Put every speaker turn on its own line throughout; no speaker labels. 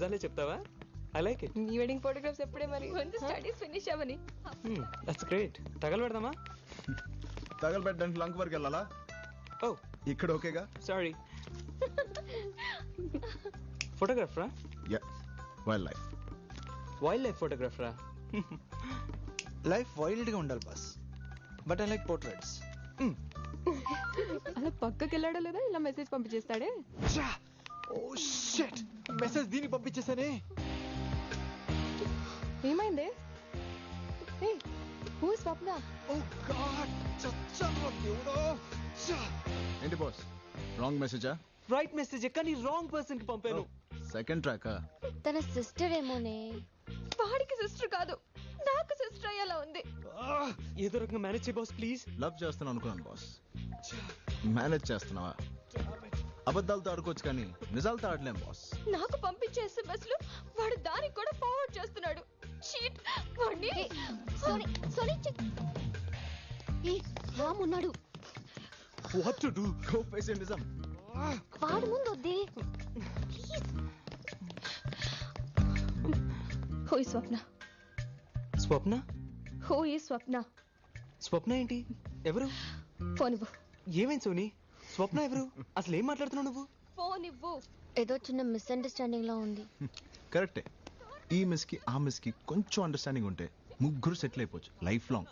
నిజాలే చెప్తావా? I like it
నీ వెడ్డింగ్ ఫోటోగ్రాఫ్స్ ఎప్పుడే మరి? స్టడీస్ ఫినిష్ అవని.
దట్స్ గ్రేట్ తగలు పెడదామా?
తగలబెట్టడానికి లంక్ వరకు వెళ్ళాలా?
ఓ
ఇక్కడ ఓకేగా?
Sorry ఫోటోగ్రాఫరా
yeah wild life
wild life ఫోటోగ్రాఫరా
life వైల్డ్గా ఉండాలి boss but I like portraits
అలా పక్కకి వెళ్ళాడో లేదా? ఇలా మెసేజ్ పంపించేస్తాడే?
ఓ షిట్ మెసేజ్ దీనికి పంపించేసానే
ఏమైంది? Who Swapna?
ఓ గాడ్ చచ్చాను దేవుడో?
ఏంటి బాస్ రాంగ్ మెసేజా
రైట్ మెసేజ్ కానీ రాంగ్ పర్సన్కి పంపాను.
సెకండ్ ట్రాకా
తన సిస్టర్ ఏమోనే.
వాడికి సిస్టర్ కాదు నాకు సిస్టర్ అయ్యేలా ఉంది.
ఏదో రకంగా మేనేజ్ చేయ బాస్ ప్లీజ్
లవ్ చేస్తున్నాను అనుకున్నాను బాస్ మేనేజ్ చేస్తున్నావా? అబద్ధాలతో ఆడుకోవచ్చు కానీ నిజాలతో ఆడలేం బాస్
నాకు పంపించే ఎస్ఎంఎస్లు వాడు దానికి కూడా ఫార్వర్డ్ చేస్తున్నాడు. చీట్ వాడిని
సోనీ సోనీ చెక్ ఏ రామ్ ఉన్నాడు.
What to do
go face నిజం.
వాడు ముందు వద్దే.
హూ ఈ స్వప్న
స్వప్న?
హూ ఈ స్వప్న
స్వప్న ఏంటి? ఎవరు?
ఫోన్ ఇవ్వు.
ఏమైంది సోని? స్వప్న ఎవరు? అసలు ఏం మాట్లాడుతున్నావు నువ్వు?
ఫోన్ ఇవ్వు.
ఏదో చిన్న మిస్అండర్స్టాండింగ్ లా ఉంది.
కరెక్టే. ఈ మిస్కి ఆ మిస్కి కొంచెం అండర్స్టాండింగ్ ఉంటే ముగ్గురు సెటిల్ అయిపోవచ్చు. లైఫ్ లాంగ్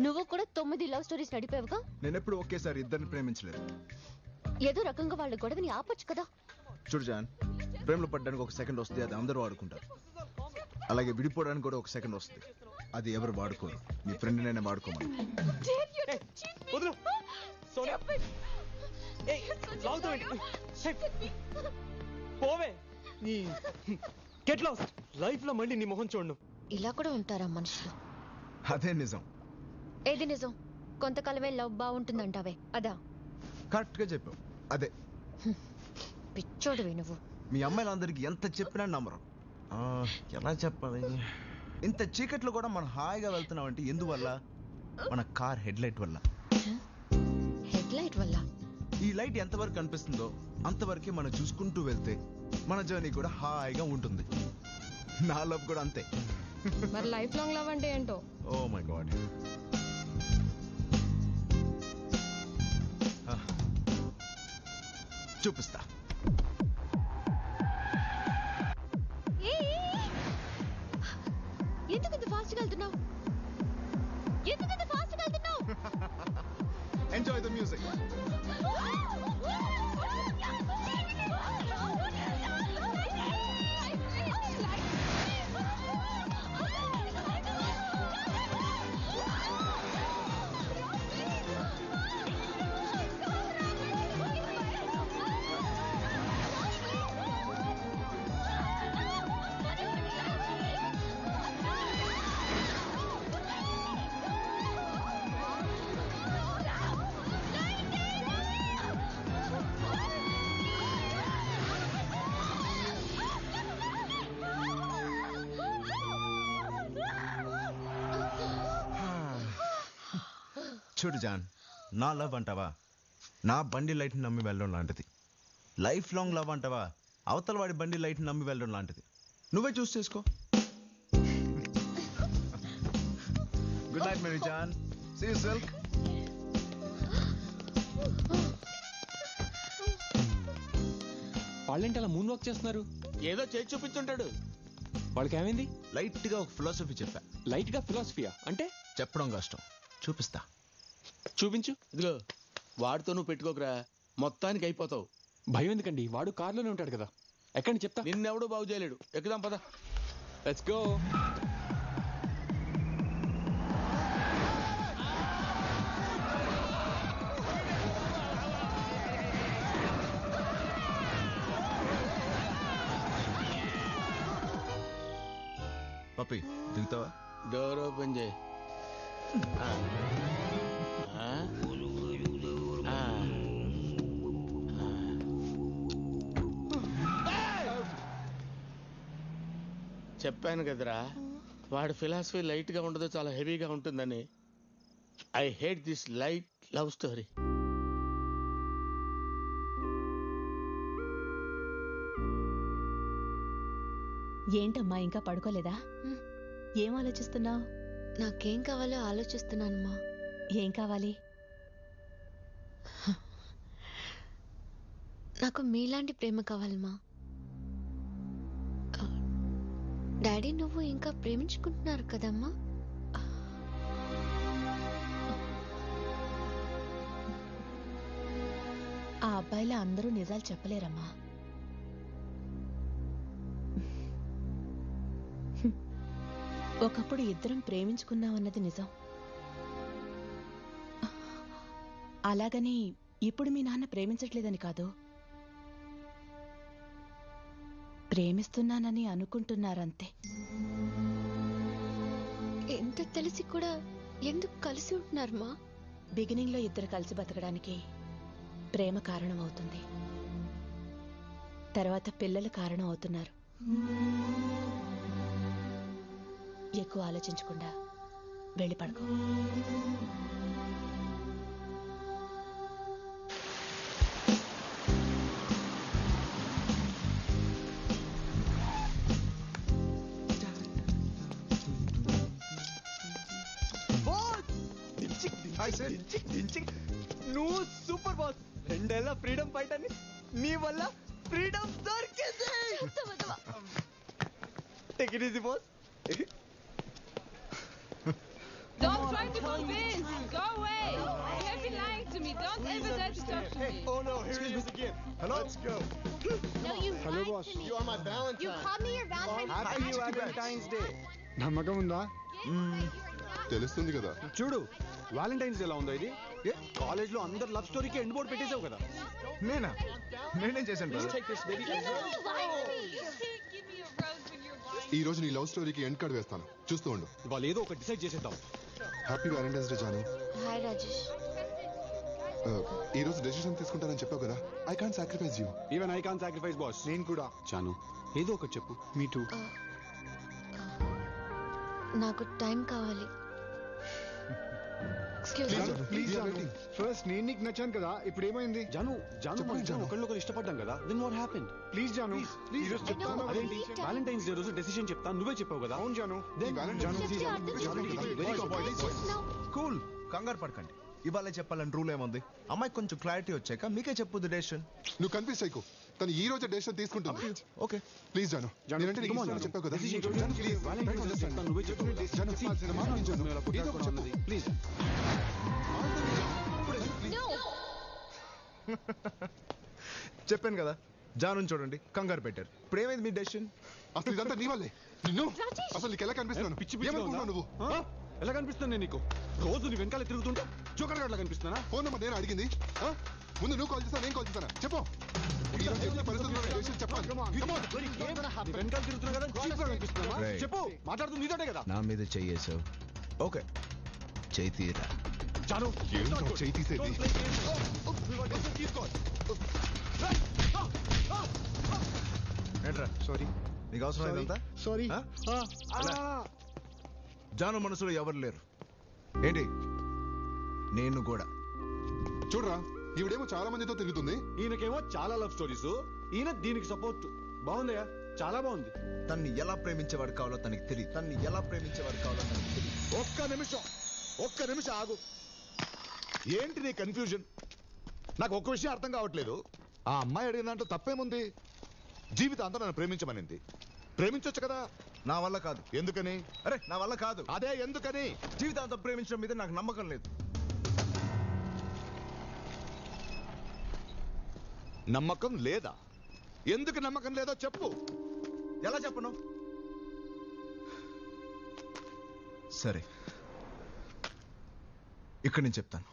నువ్వు కూడా తొమ్మిది లవ్ స్టోరీస్ నడిపావుగా?
నేను ఎప్పుడు ఒకేసారి ఇద్దరిని ప్రేమించలేదు.
ఏదో రకంగా వాళ్ళ గొడవని ఆపొచ్చు కదా.
చూడు జాన్ ప్రేమలో పడ్డానికి ఒక సెకండ్ వస్తుంది అది అందరూ వాడుకుంటారు. అలాగే విడిపోవడానికి కూడా ఒక సెకండ్ వస్తుంది. అది ఎవరు వాడుకోరు. మీ ఫ్రెండ్ నేనే వాడుకోమని.
సోనియా. ఏయ్,
liar.
హే, పోవే. నీ గెట్ లాస్ట్. లైఫ్లో మళ్ళీ నీ మొహం చూడను.
ఇలా కూడా ఉంటారా మనుషులు?
అదే నిజం.
ఏది నిజం? కొంతకాలమే లవ్ బాగుంటుందంటావే. అదా?
కరెక్ట్గా చెప్పావు అదే
పిచ్చోడివి నువ్వు.
మీ అమ్మాయిలందరికీ ఎంత చెప్పినా నమ్మరు. ఆ, ఎలా చెప్పాలి? ఇంత చీకట్లో కూడా మనం హాయిగా వెళ్తున్నామంటే ఎందువల్ల? మన కార్ హెడ్ లైట్ వల్ల.
లైట్ వల్ల.
ఈ లైట్ ఎంతవరకు కనిపిస్తుందో అంతవరకే మనం చూసుకుంటూ వెళ్తే మన జర్నీ కూడా హాయిగా ఉంటుంది. నా లవ్ కూడా అంతే.
మరి లైఫ్ లాంగ్ లవ్ అంటే ఏంటో?
Oh my god. చూపిస్తా. చూడు జాన్ నా లవ్ అంటావా? నా బండి లైట్ని నమ్మి వెళ్ళడం లాంటిది. లైఫ్ లాంగ్ లవ్ అంటావా? అవతల వాడి బండి లైట్ని నమ్మి వెళ్ళడం లాంటిది. నువ్వే చూస్ చేసుకో. Good night Mary John see you silk
వాళ్ళేంటి అలా మూన్ వాక్ చేస్తున్నారు?
ఏదో చేసి చూపించుంటాడు.
వాళ్ళకి ఏమైంది
లైట్గా ఒక ఫిలాసఫీ చెప్పా.
లైట్గా ఫిలాసఫియా అంటే?
చెప్పడం కష్టం. చూపిస్తా.
చూపించు.
ఇదిగో వాడితో నువ్వు పెట్టుకోకరా. మొత్తానికి అయిపోతావు.
భయం ఎందుకండి? వాడు కార్లోనే ఉంటాడు కదా. ఎక్కడి చెప్తా?
నిన్నెవడూ బాగు చేయలేడు. ఎక్కుదాం పద.
లెట్స్ గో
పప్పి దిగుతావా
డోర్ ఓపెన్ చేయి. చెప్పాను కదరా. వాడి ఫిలాసఫీ లైట్గా ఉండదు చాలా హెవీగా ఉంటుందని. I hate this light love story
ఏంటమ్మా ఇంకా పడుకోలేదా. ఏం ఆలోచిస్తున్నావు?
నాకేం కావాలో ఆలోచిస్తున్నానమ్మా.
ఏం కావాలి?
నాకు మీలాంటి ప్రేమ కావాలమ్మా డాడీ నువ్వు ఇంకా ప్రేమించుకుంటున్నారు కదమ్మా
ఆ అబ్బాయిలా అందరూ నిజాలు చెప్పలేరమ్మా. ఒకప్పుడు ఇద్దరం ప్రేమించుకున్నామన్నది నిజం. అలాగని ఇప్పుడు మీ నాన్న ప్రేమించట్లేదని కాదు. ప్రేమిస్తున్నానని అనుకుంటున్నారంతే.
ఎంత తెలిసి కూడా ఎందుకు కలిసి ఉంటున్నారమ్మా
బిగినింగ్లో ఇద్దరు కలిసి బతకడానికి ప్రేమ కారణం అవుతుంది. తర్వాత పిల్లలు కారణం అవుతున్నారు. ఎక్కువ ఆలోచించకుండా వెళ్ళి పడుకో.
డించిక్ డించిక్ నువ్వు సూపర్ బాస్ రెండేళ్ళ ఫ్రీడమ్ ఫైట్ అని నీ వల్ల ఫ్రీడమ్ దొరికింది take it easy boss
Don't try to convince. Go away. You have been lying to me. Don't ever dare to talk to me.
Oh no, here he is again. Hello? Let's go.
No, you lied to me.
You are my Valentine.
You called me your Valentine's
Happy Valentine's Day.
నమ్మకం ఉందా
తెలుస్తుంది కదా
చూడు Valentine's ఎలా ఉందో ఇది? ఏ కాలేజ్లో అందరు లవ్ స్టోరీకి ఎండ్ బోర్డ్ పెట్టేసావు కదా.
నేనా? నేనేం చేశాను.
ఈ రోజు నీ లవ్ స్టోరీకి ఎండ్ కార్డ్ వేస్తాను. చూస్తూ ఉండు.
వాళ్ళు ఏదో ఒకటి డిసైడ్ చేసేద్దాం.
Happy valentine's day Janu
hi Rajesh
Uh, ఈ రోజు డెసిషన్ తీసుకుంటానని చెప్పావు కదా. I can't sacrifice you
even I can sacrifice boss నేను కూడా. చాను ఏదో ఒకటి చెప్పు. మీ టూ
నాకు టైం కావాలి. ఎక్స్క్యూజ్
ప్లీజ్
ఫస్ట్ నేను నీకు నచ్చాను కదా ఇప్పుడు ఏమైంది? జాను జాను
చెప్పండి,
మనం
జాను.
ఒకళ్ళు ఒకరు ఇష్టపడ్డాం కదా. Then what happened please Janu ఈ రోజు
I know,
చెప్తాను అదేంటి?
Please, Janu.
వాలంటైన్స్ డే రోజు డెసిషన్ చెప్తాను నువ్వే చెప్పావు కదా. అవును జాను
అర్థం Just now.
కూల్ కంగారు పడకండి. ఇవాళ చెప్పాలని రూల్ ఏముంది? అమ్మాయికి కొంచెం క్లారిటీ వచ్చాక మీకే చెప్పుద్ది డెసిషన్
నువ్వు కన్ఫ్యూజ్ అయ్యకు తను ఈ రోజు డెసిషన్ తీసుకుంటుంది.
ఓకే
ప్లీజ్ జాను
జాను,
నేనంటే నీకు ఇష్టం. చెప్పావు కదా. జాను,
నువ్వే చెప్పు.
జాను,
చెప్పాల్సిన
please,
మాట
జాను, ఏదో ఒకటి చెప్పు.
ప్లీజ్.
చెప్పాను కదా. జాను చూడండి. కంగారు పెట్టారు. ఇప్పుడు ఏమైంది మీ డెసిషన్
అసలు ఇదంతా నీ వల్లే. నిన్ను. అసలు నీకు ఎలా కనిపిస్తున్నాను?
పిచ్చి పిచ్చి
నువ్వు?
ఎలా కనిపిస్తాను నేను నీకు? రోజు నీ వెనకాల తిరుగుతుంటే జోకర్ అట్లా కనిపిస్తున్నా
ఫోన్ నెంబర్ నేను అడిగింది? ముందు నువ్వు కాల్ చేస్తా నేను కాల్ చేస్తాను. చెప్పు. ఈ రోజు ఎన్ని పరిస్థితుల్లో డెసిషన్ చెప్పాలి Come on.
నీ వెనకాల తిరుగుతున్నా కదా చీప్గా కనిపిస్తున్నా
Right.
చెప్పు మాట్లాడుతుంది నీతోటే కదా
నా మీద చెయ్యేసావు ఓకే
చాలు
ఏంటో చేయి తీసేది
ఏంట్రా?
సారీ
నీకు అవసరం ఇదంతా?
సారీ
ఆ? అలా. జాను మనసులో ఎవరు లేరు? ఏంటి? నేను కూడా.
చూడరా. ఈవిడేమో చాలా మందితో తిరుగుతుంది.
ఈయనకేమో చాలా లవ్ స్టోరీస్. ఈయన దీనికి సపోర్ట్ బాగుందయ్యా? చాలా బాగుంది.
తన్ని ఎలా ప్రేమించేవాడు కావాలో తనకి తెలియదు. తన్ని ఎలా ప్రేమించేవాడు కావాలో తనకి తెలియదు.
ఒక్క నిమిషం. ఒక్క నిమిషం ఆగు. ఏంటి నీ కన్ఫ్యూజన్ నాకు ఒక్క విషయం అర్థం కావట్లేదు. ఆ అమ్మాయి అడిగిన దాంట్లో తప్పేముంది? జీవితాంతం నన్ను ప్రేమించమనింది. ప్రేమించొచ్చు కదా?
నా వల్ల కాదు.
ఎందుకని?
అరే నా వల్ల కాదు.
అదే ఎందుకని?
జీవితాంతం ప్రేమించడం మీద నాకు నమ్మకం లేదు.
నమ్మకం లేదా? ఎందుకు నమ్మకం లేదో చెప్పు.
ఎలా చెప్పను? సరే. ఇక్కడ నేను చెప్తాను.